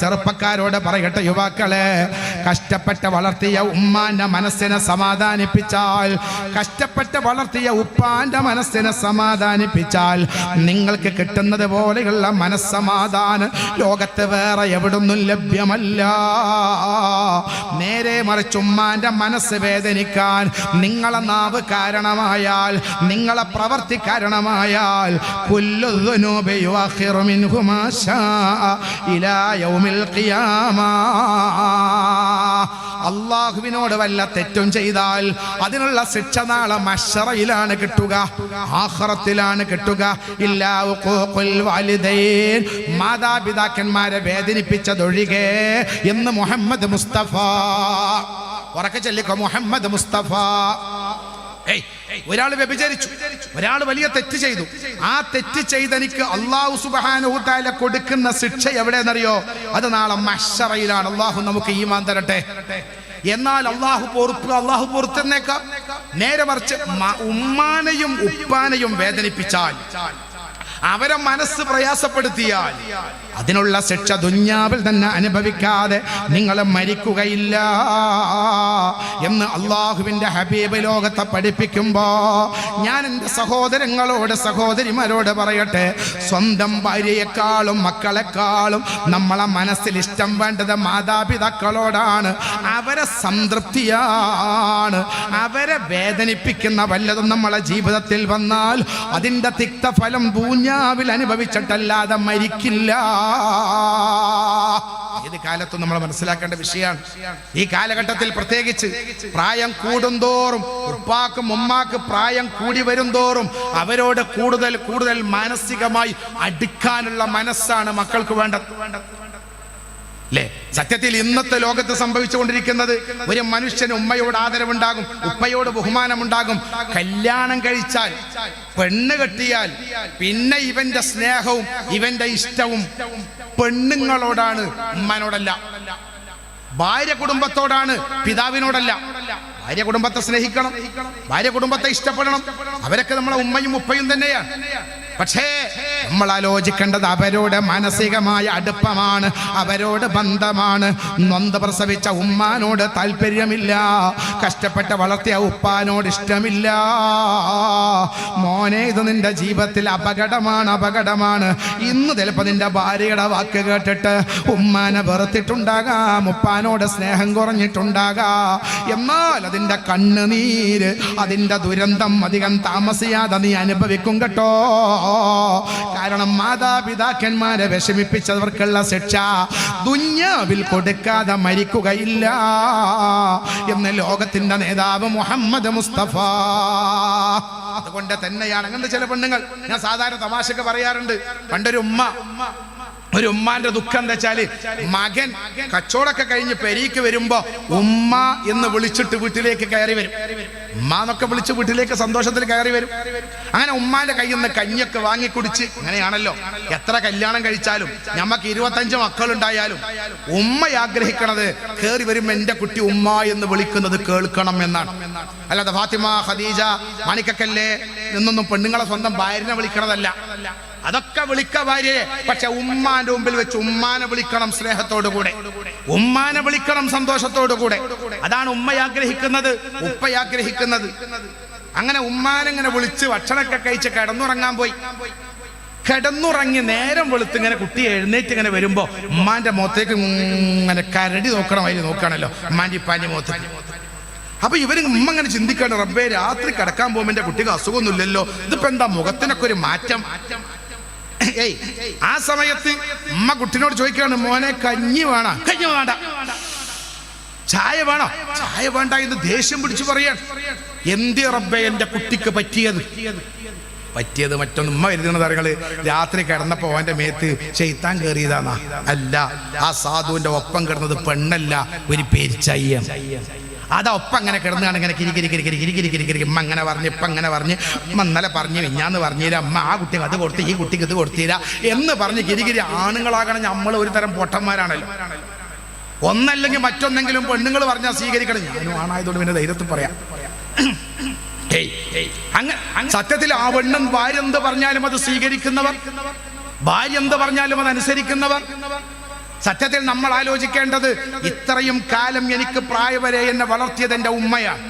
ചെറുപ്പക്കാരോട് പറയട്ടെ യുവാക്കളെ. കഷ്ടപ്പെട്ട് വളർത്തിയ ഉമ്മാന്റെ മനസ്സിനെ സമാധാനിപ്പിച്ചാൽ കഷ്ടപ്പെട്ട് വളർത്തിയ ഉപ്പാന്റെ മനസ്സിനെ സമാധാനിപ്പിച്ചാൽ നിങ്ങൾക്ക് കിട്ടുന്നത് പോലെയുള്ള മനസ്സമാധാനം ലോകത്ത് വേറെ എവിടൊന്നും ലഭ്യമല്ല. നേരെ മറിച്ച് ഉമ്മാന്റെ മനസ്സ് വേദനിക്കാൻ നിങ്ങളെ നാവ് കാരണമായാൽ നിങ്ങളെ പ്രവർത്തി കാരണമായാൽ ഇലാ അള്ളാഹുവിനോട് വല്ല തെറ്റും ചെയ്താൽ അതിനുള്ള ശിക്ഷ നാളെ മഷറയിലാണ് കിട്ടുക ആഹ്റത്തിലാണ് കിട്ടുക. മാതാപിതാക്കന്മാരെ വേദനിപ്പിച്ചതൊഴികെ എന്ന് മുഹമ്മദ് മുസ്തഫ. ഉറക്കെ ചൊല്ലിക്കോ മുഹമ്മദ് മുസ്തഫ. ഒരാൾ വ്യഭിചരിച്ചു. ഒരാൾ വലിയ തെറ്റ് ചെയ്തു. ആ തെറ്റ് ചെയ്തെനിക്ക് അള്ളാഹു സുബാനുഹുത്താല കൊടുക്കുന്ന ശിക്ഷ എവിടെയെന്നറിയോ? അത് നാളെ മഷറയിലാണ് അള്ളാഹു നമുക്ക് ഈമാൻ തരട്ടെ. എന്നാൽ അള്ളാഹു പൊറുപ്പ് അള്ളാഹു പൊറുത്തെന്നേക്കാം. നേരെ മറിച്ച് ഉമ്മാനെയും ഉപ്പാനെയും വേദനിപ്പിച്ചാൽ അവരെ മനസ്സ് പ്രയാസപ്പെടുത്തിയാൽ അതിനുള്ള ശിക്ഷ ദുഞ്ഞാവിൽ തന്നെ അനുഭവിക്കാതെ നിങ്ങൾ മരിക്കുകയില്ല എന്ന് അള്ളാഹുവിന്റെ ഹബീബ് ലോകത്തെ പഠിപ്പിക്കുമ്പോൾ ഞാൻ എന്റെ സഹോദരങ്ങളോട് സഹോദരിമാരോട് പറയട്ടെ സ്വന്തം ഭാര്യയെക്കാളും മക്കളെക്കാളും നമ്മളെ മനസ്സിൽ ഇഷ്ടം വേണ്ടത് മാതാപിതാക്കളോടാണ്. അവരെ സംതൃപ്തിയാണ്. അവരെ വേദനിപ്പിക്കുന്ന വല്ലതും നമ്മളെ ജീവിതത്തിൽ വന്നാൽ അതിന്റെ തിക്തഫലം പൂഞ്ഞാവിൽ അനുഭവിച്ചിട്ടല്ലാതെ മരിക്കില്ല. ഏത് കാലത്തും നമ്മൾ മനസ്സിലാക്കേണ്ട വിഷയമാണ്. ഈ കാലഘട്ടത്തിൽ പ്രത്യേകിച്ച് പ്രായം കൂടുന്തോറും ഉപ്പാക്കും ഉമ്മാക്ക് പ്രായം കൂടി വരുംതോറും അവരോട് കൂടുതൽ കൂടുതൽ മാനസികമായി അടുക്കാനുള്ള മനസ്സാണ് മക്കൾക്ക് വേണ്ടത്. അല്ലേ സത്യത്തിൽ ഇന്നത്തെ ലോകത്ത് സംഭവിച്ചുകൊണ്ടിരിക്കുന്നത് ഒരു മനുഷ്യന് ഉമ്മയോട് ആദരവുണ്ടാകും ഉപ്പയോട് ബഹുമാനമുണ്ടാകും. കല്യാണം കഴിച്ചാൽ പെണ്ണ് കെട്ടിയാൽ പിന്നെ ഇവന്റെ സ്നേഹവും ഇവന്റെ ഇഷ്ടവും പെണ്ണുങ്ങളോടാണ് ഉമ്മനോടല്ല. ഭാര്യ കുടുംബത്തോടാണ് പിതാവിനോടല്ല. ഭാര്യ കുടുംബത്തെ സ്നേഹിക്കണം ഭാര്യ കുടുംബത്തെ ഇഷ്ടപ്പെടണം. അവരൊക്കെ നമ്മളെ ഉമ്മയും ഉപ്പയും തന്നെയാണ്. പക്ഷേ നമ്മൾ ആലോചിക്കേണ്ടത് അവരോട് മാനസികമായ അടുപ്പമാണ് അവരോട് ബന്ധമാണ്. നൊന്ത് പ്രസവിച്ച ഉമ്മാനോട് താല്പര്യമില്ല കഷ്ടപ്പെട്ട് വളർത്തിയ ഉപ്പാനോട് ഇഷ്ടമില്ല. മോനെ ഇത് നിന്റെ ജീവിതത്തിൽ അപകടമാണ് അപകടമാണ്. ഇന്ന് ചിലപ്പോൾ നിന്റെ ഭാര്യയുടെ വാക്ക് കേട്ടിട്ട് ഉമ്മാനെ വെറുത്തിട്ടുണ്ടാകാം ഉപ്പാനോട് സ്നേഹം കുറഞ്ഞിട്ടുണ്ടാകാം. എന്നാൽ അതിന്റെ കണ്ണുനീര് അതിന്റെ ദുരന്തം അധികം താമസിയാതെ നീ അനുഭവിക്കും കേട്ടോ. കാരണം മാതാപിതാക്കന്മാരെ വിഷമിപ്പിച്ചവർക്കുള്ള ശിക്ഷ ദുഞ്ഞാവിൽ കൊടുക്കാതെ മരിക്കുകയില്ല എന്ന് ലോകത്തിന്റെ നേതാവ് മുഹമ്മദ് മുസ്തഫ. അതുകൊണ്ട് തന്നെയാണ്. അങ്ങനത്തെ ചില പെണ്ണുങ്ങൾ ഞാൻ സാധാരണ തമാശക്ക് പറയാറുണ്ട്. പണ്ടൊരു ഉമ്മ ഒരു ഉമ്മാന്റെ ദുഃഖം എന്താ വെച്ചാൽ മകൻ കച്ചവടമൊക്കെ കഴിഞ്ഞ് പെരീക്ക് വരുമ്പോ ഉമ്മ എന്ന് വിളിച്ചിട്ട് വീട്ടിലേക്ക് കയറി വരും. ഉമ്മ എന്നൊക്കെ വിളിച്ച് വീട്ടിലേക്ക് സന്തോഷത്തിൽ കയറി വരും. അങ്ങനെ ഉമ്മാന്റെ കയ്യിൽ നിന്ന് കഞ്ഞൊക്കെ വാങ്ങി കുടിച്ച് അങ്ങനെയാണല്ലോ എത്ര കല്യാണം കഴിച്ചാലും ഞമ്മക്ക് ഇരുപത്തഞ്ച് മക്കളുണ്ടായാലും ഉമ്മ ആഗ്രഹിക്കണത് കയറി വരുമ്പോ എന്റെ കുട്ടി ഉമ്മ എന്ന് വിളിക്കുന്നത് കേൾക്കണം എന്നാണ്. അല്ലാതെ ഫാത്തിമ ഖദീജ മാണിക്കക്കല്ലേ നിന്നൊന്നും പെണ്ണുങ്ങളെ സ്വന്തം ഭാര്യനെ വിളിക്കണതല്ല. അതൊക്കെ വിളിക്ക ഭാര്യയെ. പക്ഷെ ഉമ്മാന്റെ മുമ്പിൽ വെച്ച് ഉമ്മാനെ വിളിക്കണം സ്നേഹത്തോടു കൂടെ ഉമ്മാനെ വിളിക്കണം സന്തോഷത്തോടു കൂടെ അതാണ് ഉമ്മ ആഗ്രഹിക്കുന്നത് ഉപ്പ ആഗ്രഹിക്കുന്നത്. അങ്ങനെ ഉമ്മാനെങ്ങനെ വിളിച്ച് ഭക്ഷണമൊക്കെ കഴിച്ച് കിടന്നുറങ്ങാൻ പോയി. കിടന്നുറങ്ങി നേരം വെളുത്ത് ഇങ്ങനെ കുട്ടി എഴുന്നേറ്റ് ഇങ്ങനെ വരുമ്പോ ഉമ്മാന്റെ മുഖത്തേക്ക് ഇങ്ങനെ കരടി നോക്കണമാതിരി നോക്കണല്ലോ ഉമ്മാന്റെ ഇപ്പാന്റെ മുഖത്തേക്ക് അപ്പൊ ഇവർ ഉമ്മ അങ്ങനെ ചിന്തിക്കാണ് റബ്ബേ രാത്രി കിടക്കാൻ പോകുമ്പോ എന്റെ കുട്ടിക്ക് അസുഖമൊന്നുമില്ലല്ലോ. ഇതിപ്പോ എന്താ മുഖത്തിനൊക്കെ ഒരു മാറ്റം? ഏയ് ആ സമയത്ത് ഉമ്മ കുട്ടിനോട് ചോദിക്കാണ് മോനെ കഞ്ഞി വേണ? കഞ്ഞി വേണ്ട. ചായ വേണോ? ചായ വേണ്ട എന്ന് ദേഷ്യം പിടിച്ചു പറയാൻ എന്തി റബ്ബെ എന്റെ കുട്ടിക്ക് പറ്റിയത്? പറ്റിയത് മറ്റൊന്ന് ഉമ്മ എഴുതുന്ന താരങ്ങൾ രാത്രി കിടന്നപ്പോ അവന്റെ മേത്ത് ചെയ്ത്താൻ കയറിയതാണ് അല്ല ആ സാധുവിന്റെ ഒപ്പം കിടന്നത് പെണ്ണല്ല ഒരു പെരിച്ചയ്യം അതാ ഒപ്പം അങ്ങനെ കിടന്നാണ് ഇങ്ങനെ കിരി കിരി കിരി കിരി കിരി കിരി കിരി. കിരി ഉമ്മ അങ്ങനെ പറഞ്ഞു ഇപ്പം അങ്ങനെ പറഞ്ഞ്. ഉമ്മ ഇന്നലെ പറഞ്ഞ് മിഞ്ഞാന്ന് പറഞ്ഞില്ല. അമ്മ ആ കുട്ടിക്ക് അത് കൊടുത്ത് ഈ കുട്ടിക്ക് ഇത് കൊടുത്തില്ല എന്ന് പറഞ്ഞ് കിരി കിരി. ആണുങ്ങളാകണം നമ്മൾ ഒരു തരം പൊട്ടന്മാരാണല്ലോ. ഒന്നല്ലെങ്കിൽ മറ്റൊന്നെങ്കിലും പെണ്ണുങ്ങൾ പറഞ്ഞാൽ സ്വീകരിക്കണം. ഞാനും ആണായതുകൊണ്ട് പിന്നെ ധൈര്യത്തിൽ പറയാം. സത്യത്തിൽ ആ പെണ്ണും ഭാര്യ എന്ത് പറഞ്ഞാലും അത് സ്വീകരിക്കുന്നവർ ഭാര്യ എന്ത് പറഞ്ഞാലും അത് അനുസരിക്കുന്നവർ സത്യത്തിൽ നമ്മൾ ആലോചിക്കേണ്ടത് ഇത്രയും കാലം എനിക്ക് പ്രായവരെ എന്നെ വളർത്തിയത് എന്റെ ഉമ്മയാണ്.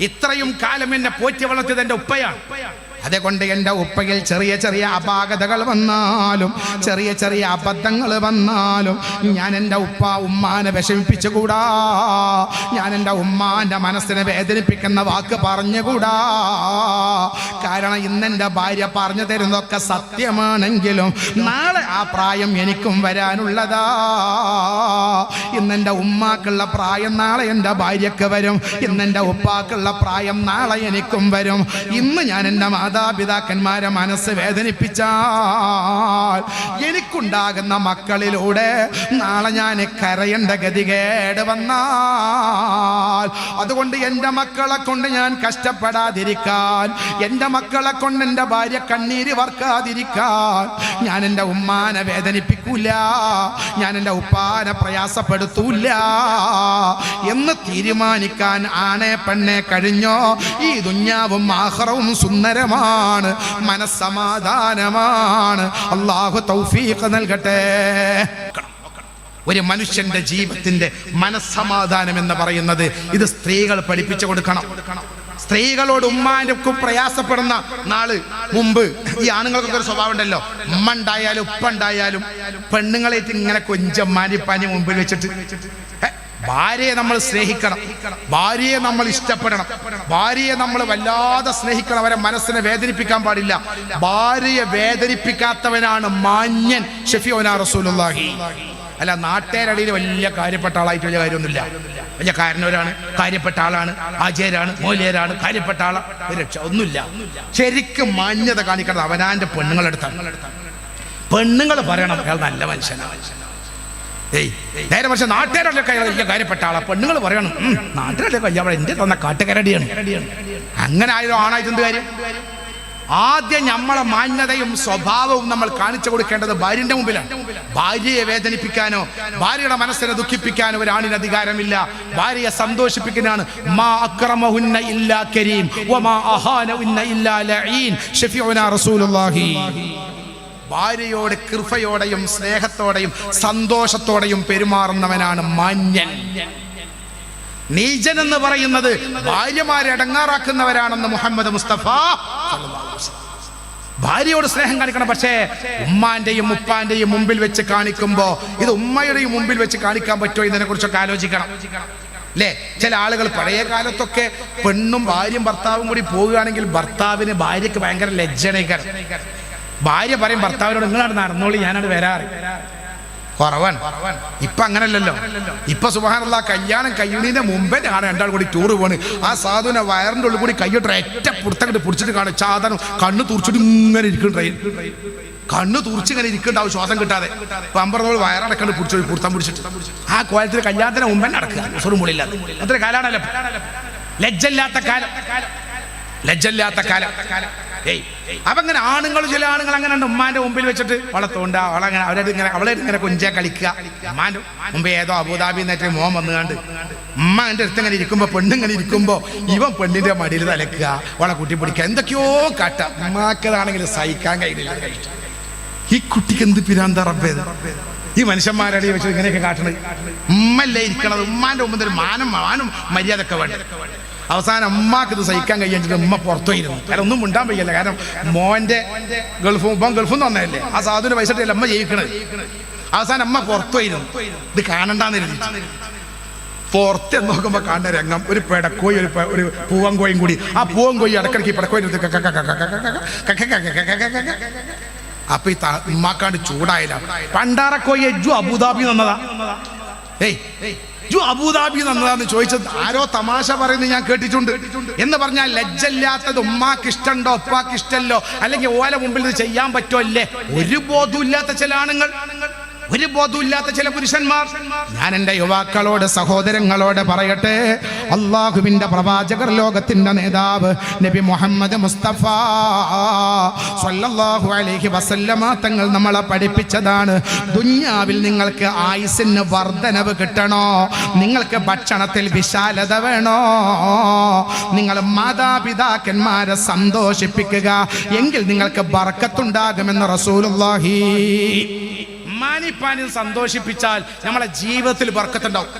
ഇത്രയും കാലം എന്നെ പോറ്റി വളർത്തിയത് എന്റെ ഉപ്പയാണ്. അതുകൊണ്ട് എന്റെ ഉപ്പയിൽ ചെറിയ ചെറിയ അപാകതകൾ വന്നാലും ചെറിയ ചെറിയ അബദ്ധങ്ങൾ വന്നാലും ഞാൻ എന്റെ ഉപ്പ ഉമ്മാനെ വിഷമിപ്പിച്ചുകൂടാ. ഞാൻ എന്റെ ഉമ്മാന്റെ മനസ്സിനെ വേദനിപ്പിക്കുന്ന വാക്ക് പറഞ്ഞുകൂടാ. കാരണം ഇന്നെന്റെ ഭാര്യ പറഞ്ഞു തരുന്നതൊക്കെ സത്യമാണെങ്കിലും നാളെ ആ പ്രായം എനിക്കും വരാനുള്ളതാ. ഇന്നെന്റെ ഉമ്മാക്കുള്ള പ്രായം നാളെ എന്റെ ഭാര്യക്ക് വരും. ഇന്നെന്റെ ഉപ്പാക്കുള്ള പ്രായം നാളെ എനിക്കും വരും. ഇന്ന് ഞാൻ എന്റെ മാതാപിതാക്കന്മാരെ മനസ്സ് വേദനിപ്പിച്ചാൽ എനിക്കുണ്ടാകുന്ന മക്കളിലൂടെ നാളെ ഞാൻ കരയേണ്ട ഗതികേട് വന്നാൽ. അതുകൊണ്ട് എന്റെ മക്കളെ കൊണ്ട് ഞാൻ കഷ്ടപ്പെടാതിരിക്കാൻ എന്റെ മക്കളെ കൊണ്ട് എന്റെ ഭാര്യ കണ്ണീര് വർക്കാതിരിക്കാൻ ഞാൻ എന്റെ ഉമ്മാനെ വേദനിപ്പിക്കൂല ഞാൻ എന്റെ ഉപ്പാനെ പ്രയാസപ്പെടുത്തൂല എന്ന് തീരുമാനിക്കാൻ ആണെ പെണ്ണെ കഴിഞ്ഞോ? ഈ ദുഞ്ഞാവും ആഹ്റവും സുന്ദരമാണ് മനസ്സമാധാനമാണ്. അള്ളാഹു തൗഫീഖ് നൽകട്ടെ. ഒരു മനുഷ്യന്റെ ജീവിതത്തിന്റെ മനസ്സമാധാനം എന്ന് പറയുന്നത് ഇത് സ്ത്രീകൾ പഠിപ്പിച്ചു കൊടുക്കണം. സ്ത്രീകളോട് ഉമ്മാനൊക്കെ പ്രയാസപ്പെടുന്ന നാൾ മുമ്പ് ഈ ആണുങ്ങൾക്കൊക്കെ ഒരു സ്വഭാവം ഉണ്ടല്ലോ. ഉമ്മ ഉണ്ടായാലും ഉപ്പ ഉണ്ടായാലും പെണ്ണുങ്ങളായിട്ട് ഇങ്ങനെ കൊഞ്ചം മാനിപ്പാനി മുമ്പിൽ വെച്ചിട്ട്. ഭാര്യയെ നമ്മൾ സ്നേഹിക്കണം. ഭാര്യയെ നമ്മൾ ഇഷ്ടപ്പെടണം. ഭാര്യയെ നമ്മൾ വല്ലാതെ സ്നേഹിക്കണം. അവരെ മനസ്സിനെ വേദനിപ്പിക്കാൻ പാടില്ല. ഭാര്യയെ വേദനിപ്പിക്കാത്തവനാണ് മാന്യൻ ഷെഫിയോന റസൂലുള്ളാഹി. അല്ല നാട്ടേരടിയിൽ വലിയ കാര്യപ്പെട്ട ആളായിട്ട് വലിയ കാര്യമൊന്നുമില്ല. വലിയ കാരണവരാണ് കാര്യപ്പെട്ട ആളാണ് ആചാര്യാണ് മൂലേരാണ് കാര്യപ്പെട്ട ആളാണ് ഒരു രക്ഷ ഒന്നുമില്ല. ശരിക്കും മാന്യത കാണിക്കണം അവനാന്റെ പെണ്ണുങ്ങളെടുത്താണ്. പെണ്ണുങ്ങൾ പറയണം അയാൾ നല്ല മനുഷ്യനാണ് നേരെ പക്ഷെ നാട്ടുകാരല്ലേ കൈ വലിയ കാര്യപ്പെട്ട ആളാ. പെണ്ണുങ്ങൾ പറയണം. നാട്ടുകാരല്ലേ കയ്യ അവിടെ എന്റെ തന്ന കാട്ടുകരടിയാണ്? അങ്ങനെ ആയാലും ആണായിട്ട് എന്ത് കാര്യം? ആദ്യം നമ്മളെ മാന്യതയും സ്വഭാവവും നമ്മൾ കാണിച്ചു കൊടുക്കേണ്ടത് ഭാര്യന്റെ മുമ്പിലാണ്. ഭാര്യയെ വേദനിപ്പിക്കാനോ ഭാര്യയുടെ മനസ്സിനെ ദുഃഖിപ്പിക്കാനോ ഒരാണിന് അധികാരമില്ല. ഭാര്യയെ സന്തോഷിപ്പിക്കുന്നതാണ്. മാ ഇല്ലാ കരീം വമാ ഇല്ലാ ലഈൻ റസൂലുള്ളാഹി. ഭാര്യയോട് കൃപയോടെയും സ്നേഹത്തോടെയും സന്തോഷത്തോടെയും പെരുമാറുന്നവനാണ് മാന്യൻ. നീചൻ എന്ന് പറയുന്നത് ഭാര്യമാരെ അടങ്ങാറാക്കുന്നവരാണെന്ന് മുഹമ്മദ് മുസ്തഫ. ഭാര്യയോട് സ്നേഹം കാണിക്കണം പക്ഷേ ഉമ്മാന്റെയും ഉപ്പാന്റെയും മുമ്പിൽ വെച്ച് കാണിക്കുമ്പോ ഇത് ഉമ്മയുടെയും മുമ്പിൽ വെച്ച് കാണിക്കാൻ പറ്റുമോ ഇതിനെ കുറിച്ചൊക്കെ ആലോചിക്കണം. അല്ലേ ചില ആളുകൾ പഴയ കാലത്തൊക്കെ പെണ്ണും ഭാര്യയും ഭർത്താവും കൂടി പോവുകയാണെങ്കിൽ ഭർത്താവിന് ഭാര്യക്ക് ഭയങ്കര ലജ്ജണേക്കാരം ഭാര്യ പറയും ഭർത്താവിനോട് നിങ്ങളാണ് നടന്നോളി ഞാനാണ് വരാറ്. കുറവാണ് ഇപ്പൊ അങ്ങനല്ലല്ലോ. ഇപ്പൊ സുബാനുള്ള കല്യാണം കഴിയുന്നതിന്റെ മുമ്പേ ആണ് രണ്ടാൾ കൂടി ടൂർ പോണ്. ആ സാധുവിനെ വയറിന്റെ ഉള്ളിൽ കൂടി കയ്യോട്ട് ഒറ്റ പുറത്തങ്ങോട്ട് പിടിച്ചിട്ട് കാണും. സാധനം കണ്ണ് തുറച്ചിട്ട് ഇങ്ങനെ ഇരിക്കും ട്രെയിൻ കണ്ണ് തുറച്ച് ഇങ്ങനെ ഇരിക്കുന്നുണ്ടാവും ശ്വാസം കിട്ടാതെ. പമ്പറന്നോട് വയറടക്കണ്ട് പിടിച്ചു പുറത്തം പിടിച്ചിട്ട്. ആ കോലത്തിൽ കല്യാണത്തിന് മുമ്പേ നടക്കുക. സ്വറും മുളില്ലാതെ അത്ര കാലാണല്ലോ ലജ്ജല്ലാത്ത കാലം. ലജ്ജല്ലാത്ത കാലം. അപ്പൊ അങ്ങനെ ആണുങ്ങൾ ചില ആണുങ്ങൾ അങ്ങനെ ഉണ്ട് ഉമ്മാന്റെ മുമ്പിൽ വെച്ചിട്ട് വളർത്തുണ്ട് തോണ്ട അവളങ്ങനെ അവരത് ഇങ്ങനെ അവളെ ഇങ്ങനെ കുഞ്ചെ കളിക്കുക. ഉമ്മാന്റെ മുമ്പ് ഏതോ അബുദാബി എന്നിട്ട് മോൻ വന്നുകാണ്ട് ഉമ്മ എന്റെ അടുത്ത് ഇങ്ങനെ ഇരിക്കുമ്പോ പെണ്ണിങ്ങനെ ഇരിക്കുമ്പോ ഇവൻ പെണ്ണിന്റെ മടിയിൽ തലക്കുക അവളെ കുട്ടി പിടിക്കുക. എന്തൊക്കെയോ കാട്ട. ഉമ്മാക്കതാണെങ്കിൽ സഹിക്കാൻ കഴിയില്ല. ഈ കുട്ടിക്ക് എന്ത് പിരാന്ത റബ്ബേത് ഈ മനുഷ്യന്മാരുടെ വെച്ച് ഇങ്ങനെയൊക്കെ കാട്ടണത്. ഉമ്മല്ലേ ഇരിക്കണത്. ഉമ്മാന്റെ മുമ്പിൽ മാനം മാനം മര്യാദ ഒക്കെ വേണ്ട? അവസാനം അമ്മയ്ക്ക് ഇത് സഹിക്കാൻ കഴിയാഞ്ഞിട്ട് ഉമ്മ പുറത്തുപോയിരുന്നു കാരണം ഒന്നും മിണ്ടാൻ വയ്യല്ല കാരണം മോന്റെ ഗൾഫും ഇപ്പം ഗൾഫും തന്നതല്ലേ ആ സാധുവിന് പൈസ ഇട്ടല്ലേ അമ്മ ജയിക്കണത് അവസാനം അമ്മ പുറത്തുപോയിരുന്നു ഇത് കാണണ്ടെന്നിരുന്നു പുറത്ത് നോക്കുമ്പോൾ കാണുന്ന രംഗം ഒരു പെടക്കോയി ഒരു ഒരു പൂവങ്കോയും കൂടി ആ പൂവങ്കോയി ഇടക്കിടക്ക് പെടക്കോയി അപ്പൊ ഈ ഉമ്മാക്കാണ്ട് ചൂടായില്ല പണ്ടാറക്കോയി എജ്ജു അബുദാബി തന്നതാ ഏയ് ജു അബുദാബി നന്നതാന്ന് ചോദിച്ചത് ആരോ തമാശ പറയുന്നത് ഞാൻ കേട്ടിട്ടുണ്ട്. എന്ന് പറഞ്ഞാൽ ലജ്ജല്ലാത്തത് ഉമ്മാക്ക് ഇഷ്ടണ്ടോ ഉപ്പാക്ക് ഇഷ്ടല്ലോ അല്ലെങ്കിൽ ഓല മുമ്പിൽ ഇത് ചെയ്യാൻ പറ്റുമല്ലേ ഒരു ബോധമില്ലാത്ത ചില ആണുങ്ങൾ. ഒരു ബോധമില്ലാത്ത ചില പുരുഷന്മാർ. ഞാൻ എന്റെ യുവാക്കളോട് സഹോദരങ്ങളോട് പറയട്ടെ. അള്ളാഹുവിന്റെ പ്രവാചകർ ലോകത്തിന്റെ നേതാവ് നബി മുഹമ്മദ് മുസ്തഫ സല്ലല്ലാഹു അലൈഹി വസല്ലമ തങ്ങൾ നമ്മളെ പഠിപ്പിച്ചതാണ്. ദുന്യാവിൽ നിങ്ങൾക്ക് ആയുസിന് വർധനവ് കിട്ടണോ? നിങ്ങൾക്ക് ഭക്ഷണത്തിൽ വിശാലത വേണോ? നിങ്ങൾ മാതാപിതാക്കന്മാരെ സന്തോഷിപ്പിക്കുക. എങ്കിൽ നിങ്ങൾക്ക് ബർക്കത്തുണ്ടാകുമെന്ന് റസൂലുള്ളാഹി. ഉമ്മ ഇമ്മാനിപ്പാനും സന്തോഷിപ്പിച്ചാൽ നമ്മളെ ജീവിതത്തിൽ ബർക്കത്തുണ്ടാവും.